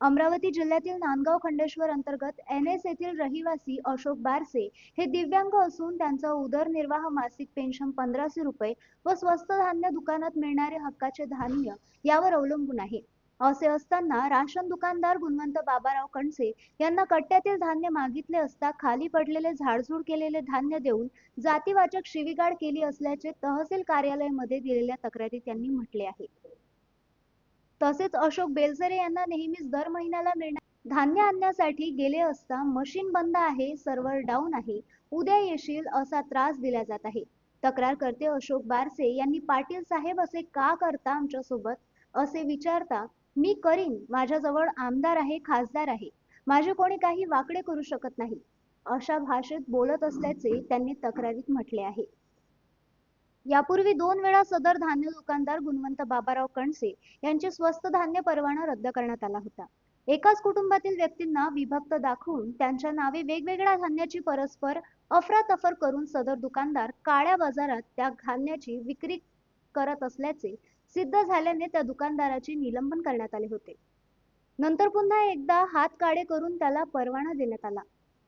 अमरावती जिल्ह्यातील नांदगाव खंडेश्वर अंतर्गत N S येथील रहिवासी अशोक बारसे हे दिव्यांग असून त्यांचा उदरनिर्वाह मासिक पेन्शन पंधराशे रुपये व स्वस्त धान्य दुकानात मिळणारे हक्काचे धान्य यावर अवलंबून आहे. असे असताना राशन दुकानदार गुणवंत बाबाराव कणसे यांना कट्ट्यातील धान्य मागितले असता खाली पडलेले झाडझूड केलेले धान्य देऊन जातीवाचक शिवीगाळ केली असल्याचे तहसील कार्यालयामध्ये दिलेल्या तक्रारीत त्यांनी म्हटले आहे. तसेच अशोक बेलसरे यांना नेहमीच दर महिन्याला मिळणार. धान्य आणण्यासाठी गेले असता मशीन बंद आहे सर्व्हर डाऊन आहे. उद्या येशील असा त्रास दिला जात आहे. तक्रार करते अशोक बारसे यांनी पाटील साहेब असे का करता आमच्यासोबत? असे विचारता मी करीन माझ्याजवळ आमदार आहे खासदार आहे. माझे कोणी काही वाकडे करू शकत नाही. अशा भाषेत बोलत असल्याचे त्यांनी तक्रारीत म्हटले आहे. यापूर्वी दोन वेळा सदर धान्य दुकानदार गुणवंत बाबाराव कणसे यांचे स्वस्त धान्य परवाना रद्द करण्यात आला होता. एकाच कुटुंबातील व्यक्तींना विभक्त दाखवून त्यांच्या नावे वेगवेगळ्या धान्याची परस्पर अफरातफर करून सदर दुकानदार काळ्या बाजारात त्या धान्याची विक्री करत असल्याचे सिद्ध झाल्याने त्या दुकानदाराचे निलंबन करण्यात आले होते. नंतर पुन्हा एकदा हात काळे करून त्याला परवाना देण्यात आला.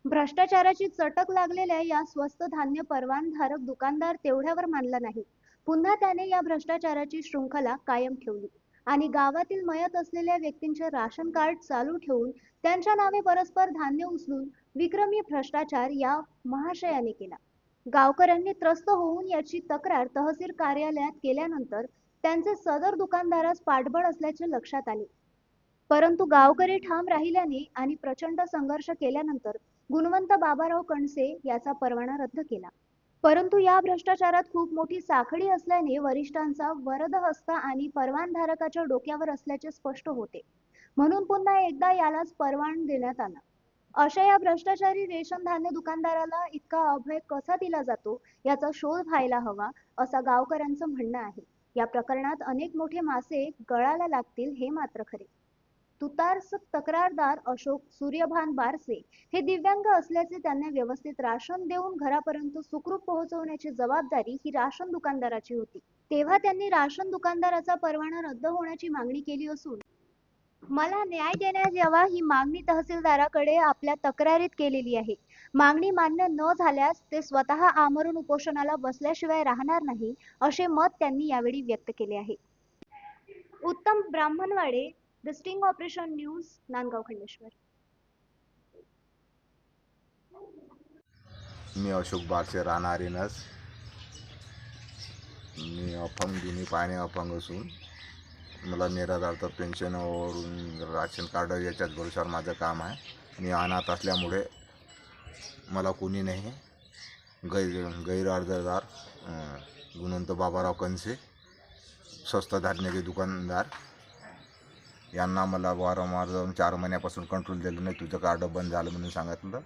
भ्रष्टाचाराची चटक लागलेल्या या स्वस्त धान्य परवानधारक दुकानदार तेवढ्यावर मानला नाही. पुन्हा त्याने या भ्रष्टाचाराची शृंखला कायम ठेवली आणि गावातील मयत असलेल्या व्यक्तींचे राशन कार्ड चालू ठेवून त्यांच्या नावे परस्पर धान्य उचलून विक्रमी भ्रष्टाचार या महाशयाने केला. गावकऱ्यांनी त्रस्त होऊन याची तक्रार तहसील कार्यालयात केल्यानंतर त्यांचे सदर दुकानदारास पाठबळ असल्याचे लक्षात आले. परंतु गावकरी ठाम राहिल्याने आणि प्रचंड संघर्ष केल्यानंतर गुणवंत बाबाराव कणसे याचा परवाना रद्द केला. परंतु या भ्रष्टाचारात खूप मोठी साखळी असल्याने वरिष्ठांचा वरद हस्ता आणि परवानधारकाच्या डोक्यावर असल्याचे स्पष्ट होते. म्हणून पुन्हा एकदा यालाच परवान देण्यात आला. अशा या भ्रष्टाचारी रेशन धान्य दुकानदाराला इतका अभय कसा दिला जातो याचा शोध व्हायला हवा असा गावकऱ्यांचं म्हणणं आहे. या प्रकरणात अनेक मोठे मासे गळाला लागतील हे मात्र खरे. तुतार तक्रारदार अशोक सूर्यभान बारसे हे दिव्यांग असल्याचे त्यांना व्यवस्थित राशन देऊन घरापर्यंत सुखरूप पोहोचवण्याची जबाबदारी ही राशन दुकानदाराची होती. तेव्हा त्यांनी राशन दुकानदाराचा परवाना रद्द होण्याची मागणी केली असून मला न्याय देण्यात यावा ही मागणी तहसीलदाराकडे आपल्या तक्रारीत केलेली आहे. मागणी मान्य न झाल्यास ते स्वतः आमरण उपोषणाला बसल्याशिवाय राहणार नाही असे मत त्यांनी यावेळी व्यक्त केले आहे. Uttam Brahmanwade the sting operation news Nandgaon Khandeshwar मी अशोक बारसे राहणारे नस. मी अपंग दिनी पाहणे अपंग असून मला निराधार्थ पेन्शनवरून राशन कार्ड याच्याच भरोशावर माझं काम आहे. मी अनाथ असल्यामुळे मला कोणी नाही. गैर गैरअर्जदार अं, गुणवंत बाबाराव कनसे स्वस्त धान्याचे दुकानदार यांना मला वारंवार जाऊन चार महिन्यापासून कंट्रोल दिलं नाही. तुझं कार्ड बंद झालं म्हणून सांगितलं.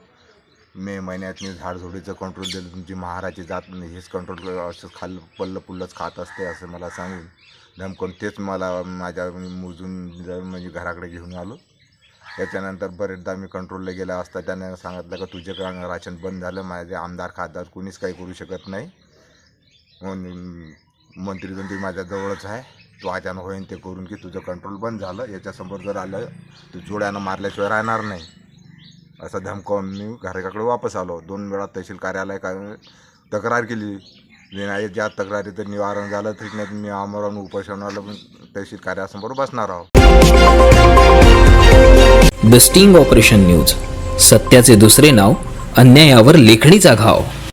मे महिन्यात मी झाडझुडीचं कंट्रोल दिलं. तुमची महाराची जात नाही हेच कंट्रोल असं खाल्लं पल्लं पुल्लंच खात असते असं मला सांगून धमकून तेच मला माझ्या मोजून जर म्हणजे घराकडे घेऊन आलो. त्याच्यानंतर बरेचदा मी कंट्रोलला गेला असता. त्यानं सांगितलं का तुझे राशन बंद झालं? माझे आमदार खासदार कोणीच काही करू शकत नाही. मंत्री मंत्री माझ्या जवळच आहे. तू आत्यानं होईन ते करून की तुझं कंट्रोल बंद झालं याच्यासमोर जर आलं तू जोड्यानं मारल्याशिवाय राहणार नाही. असं धमकावून मी घराकडे वापस आलो. दोन वेळा तहसील कार्यालय का तक्रार केली. मी नाही ज्या तक्रारीचं निवारण झालं ठीक नाही मी आमरण उपोषणाला पण तहसील कार्यासमोर बसणार आहोत. द स्टिंग ऑपरेशन न्यूज सत्याचे दुसरे नाव अन्यायावर लेखणीचा घाव.